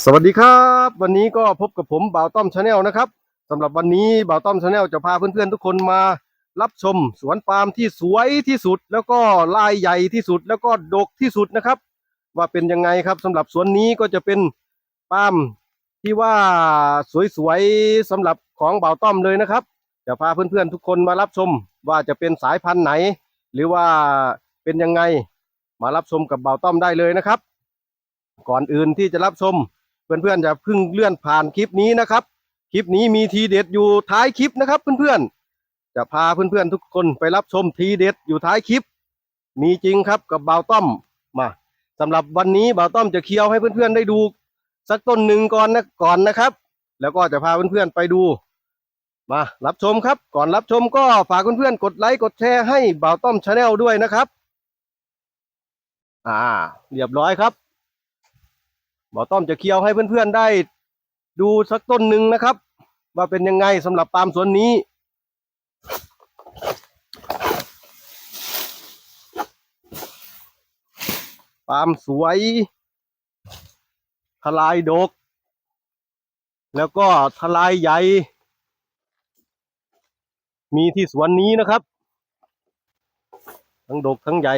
สวัสดีครับ วันนี้ก็พบกับผมบ่าวต้อมชาแนลนะครับสำหรับวันนี้บ่าวต้อมชาแนลจะพาเพื่อนๆทุกคนมารับชมสวนปาล์มที่สวยที่สุด แล้วก็ลายใหญ่ที่สุด แล้วก็ดกที่สุดนะครับ ว่าเป็นยังไงครับสำหรับสวนนี้ก็จะเป็นปาล์มที่ว่าสวยๆสำหรับของบ่าวต้อมเลยนะครับจะพาเพื่อนๆทุกคนมารับชม ว่าจะเป็นสายพันธุ์ไหน หรือว่าเป็นยังไงมารับชมกับบ่าวต้อมได้เลยนะครับ ก่อนอื่นที่จะรับชม เพื่อนๆอย่าเพิ่งเลื่อนผ่านคลิปนี้นะครับ คลิปนี้มีทีเด็ดอยู่ท้ายคลิปนะครับ เพื่อนๆจะพาเพื่อนๆทุกคนไปรับชมทีเด็ดอยู่ท้ายคลิป มีจริงครับกับบ่าวต้อมมาสำหรับวันนี้บ่าวต้อมจะเคี่ยวให้เพื่อนๆได้ดู สักต้นหนึ่งก่อนนะก่อนนะครับ แล้วก็จะพาเพื่อนๆไปดู มารับชมครับ ก่อนรับชมก็ฝากเพื่อนๆกดไลค์กดแชร์ให้บ่าวต้อมชาแนลด้วยนะครับ อ่า เรียบร้อยครับ หมอต้อมจะเคี่ยวให้เพื่อนๆได้ดูสักต้นหนึ่งนะครับ ว่าเป็นยังไงสำหรับปาล์มสวนนี้ ปาล์มสวยทลายดก แล้วก็ทลายใหญ่ มีที่สวนนี้นะครับ ทั้งดกทั้งใหญ่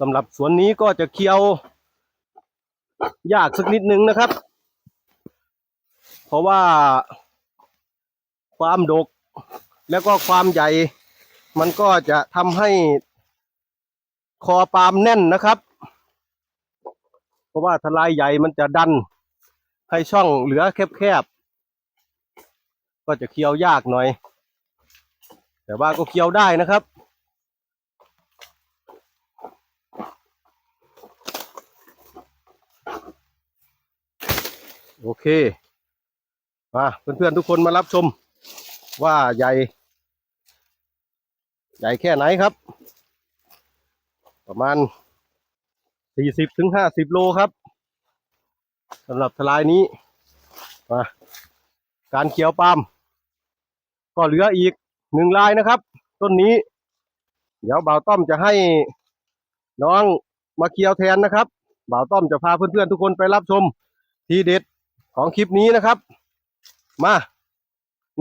สำหรับสวนนี้ก็จะเคี้ยวยากสักนิดนึงนะครับ เพราะว่าความดกแล้วก็ความใหญ่ มันก็จะทำให้คอปาล์มแน่นนะครับ เพราะว่าทลายใหญ่มันจะดัน ให้ช่องเหลือแคบๆ ก็จะเคี้ยวยากหน่อย แต่ว่าก็เคี้ยวได้นะครับ โอเคมาเพื่อนๆทุกคนมารับชม ว่าใหญ่ ใหญ่แค่ไหนครับ ประมาณสี่สิบถึงห้าสิบโลครับสำหรับทลายนี้มาการเขียวปาล์มก็เหลืออีกหนึ่งลายนะครับ ต้นนี้ เดี๋ยวบ่าวต้อมจะให้น้องมาเคียวแทนนะครับบ่าวต้อมจะพาเพื่อนๆทุกคนไปรับชมทีเด็ด ของคลิปนี้นะครับ มา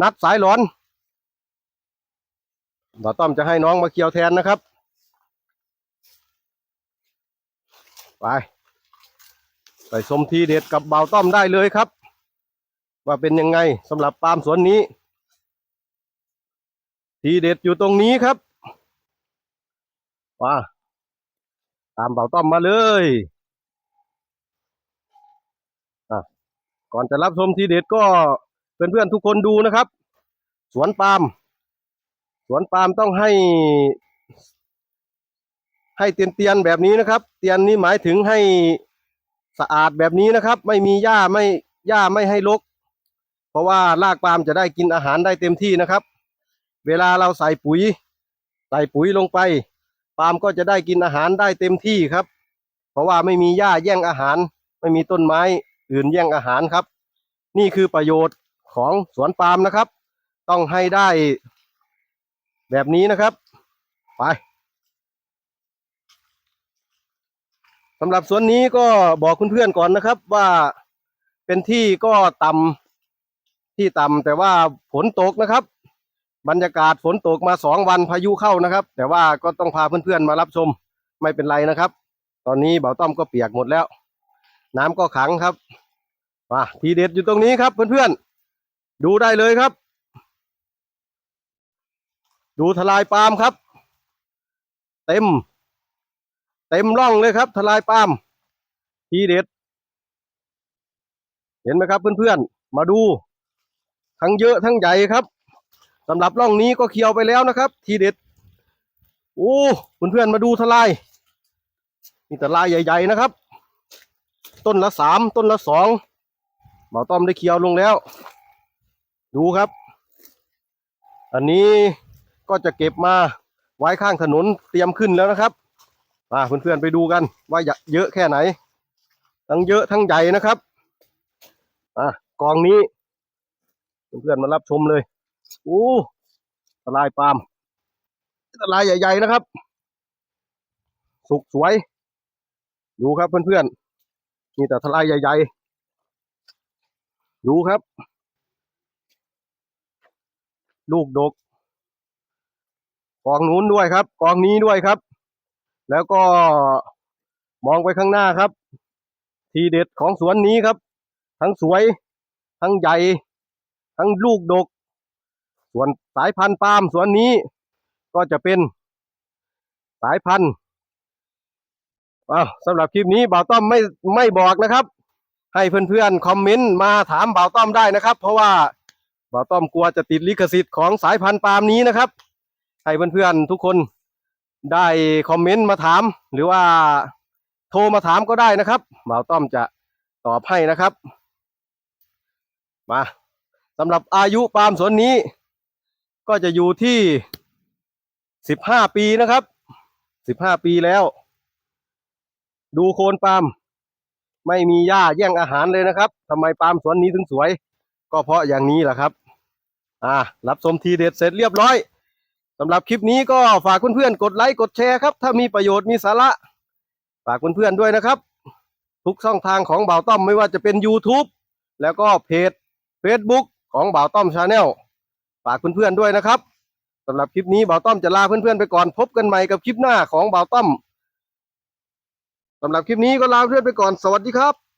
นัดสายหลอนบ่าวต้อมจะให้น้องมาเคียวแทนนะครับ ไปไปชมทีเด็ดกับบ่าวต้อมได้เลยครับ ว่าเป็นยังไงสำหรับปาล์มสวนนี้ ทีเด็ดอยู่ตรงนี้ครับว่าตามบ่าวต้อมมาเลย ก่อนจะรับชมทีเด็ดก็เพื่อนๆทุกคนดูนะครับ สวนปาล์มสวนปาล์มต้องให้ ให้เตียนเตียนแบบนี้นะครับ เตียนนี้หมายถึงให้สะอาดแบบนี้นะครับ ไม่มีหญ้าไม่หญ้าไม่ให้รกเพราะว่ารากปาล์มจะได้กินอาหารได้เต็มที่นะครับ เวลาเราใส่ปุ๋ย ใส่ปุ๋ยลงไป ปาล์มก็จะได้กินอาหารได้เต็มที่ครับ เพราะว่าไม่มีหญ้าแย่งอาหาร ไม่มีต้นไม้ อื่นแย่งอาหารครับ นี่คือประโยชน์ของสวนปาล์มนะครับ ต้องให้ได้แบบนี้นะครับไปสำหรับสวนนี้ก็บอกคุณเพื่อนๆก่อนนะครับว่าเป็นที่ก็ต่ำที่ต่ำแต่ว่าฝนตกนะครับ บรรยากาศฝนตกมาสองวันพายุเข้านะครับ แต่ว่าก็ต้องพาเพื่อนๆมารับชมไม่เป็นไรนะครับ ตอนนี้เบาต้อมก็เปียกหมดแล้ว น้ำก็ขังครับ มาทีเด็ดอยู่ตรงนี้ครับเพื่อนๆ ดูได้เลยครับ ดูทลายปาล์มครับ เต็ม เต็มร่องเลยครับ ทลายปาล์มทีเด็ด เห็นไหมครับเพื่อนๆ มาดู ทั้งเยอะทั้งใหญ่ครับสำหรับร่องนี้ก็เคี่ยวไปแล้วนะครับ ทีเด็ดโอ้เพื่อนๆมาดูทลายนี่ลายใหญ่ ๆ นะครับ ต้นละสามต้นละสอง หมอต้อมได้เคี่ยวลงแล้ว ดูครับ อันนี้ก็จะเก็บมาไว้ข้างถนนเตรียมขึ้นแล้วนะครับมาเพื่อนๆไปดูกันว่าเยอะแค่ไหน ทั้งเยอะทั้งใหญ่นะครับอะกองนี้ เพื่อนๆมารับชมเลยโอ้ทลายปาล์มลายใหญ่ๆนะครับ สุกสวย ดูครับเพื่อนๆมีแต่ทลายใหญ่ๆ ดูครับ ลูกดก กองนู้นด้วยครับ กองนี้ด้วยครับ แล้วก็มองไปข้างหน้าครับ ทีเด็ดของสวนนี้ครับ ทั้งสวย ทั้งใหญ่ ทั้งลูกดก ส่วนสายพันธุ์ปาล์มสวนนี้ ก็จะเป็นสายพันธุ์อ้าวสำหรับคลิปนี้บ่าวต้อมไม่ไม่บอกนะครับ ให้เพื่อนๆคอมเมนต์มาถามบ่าวต้อมได้นะครับ เพราะว่าบ่าวต้อมกลัวจะติดลิขสิทธิ์ของสายพันธุ์ปาล์มนี้นะครับ ให้เพื่อนๆทุกคนได้คอมเมนต์มาถาม หรือว่าโทรมาถามก็ได้นะครับบ่าวต้อมจะตอบให้นะครับ มาสำหรับอายุปาล์มสวนนี้ ก็จะอยู่ที่สิบห้าปีนะครับสิบห้าปีแล้ว ดูโคนปาล์ม ไม่มีหญ้าแย่งอาหารเลยนะครับทำไมปาล์มสวนนี้ถึงสวย ก็เพราะอย่างนี้แหละครับ อ่า รับชมทีเด็ดเสร็จเรียบร้อยสำหรับคลิปนี้ก็ฝากเพื่อนๆกดไลค์กดแชร์ครับ ถ้ามีประโยชน์มีสาระ ฝากเพื่อนๆด้วยนะครับ ทุกช่องทางของบ่าวต้อมไม่ว่าจะเป็น YouTube แล้วก็เพจ Facebook ของบ่าวต้อมชาแนลฝากเพื่อนๆด้วยนะครับสำหรับคลิปนี้บ่าวต้อมจะลาเพื่อนๆไปก่อนพบกันใหม่กับคลิปหน้าของบ่าวต้อม สำหรับคลิปนี้ก็ลาเพื่อนไปก่อนสวัสดีครับ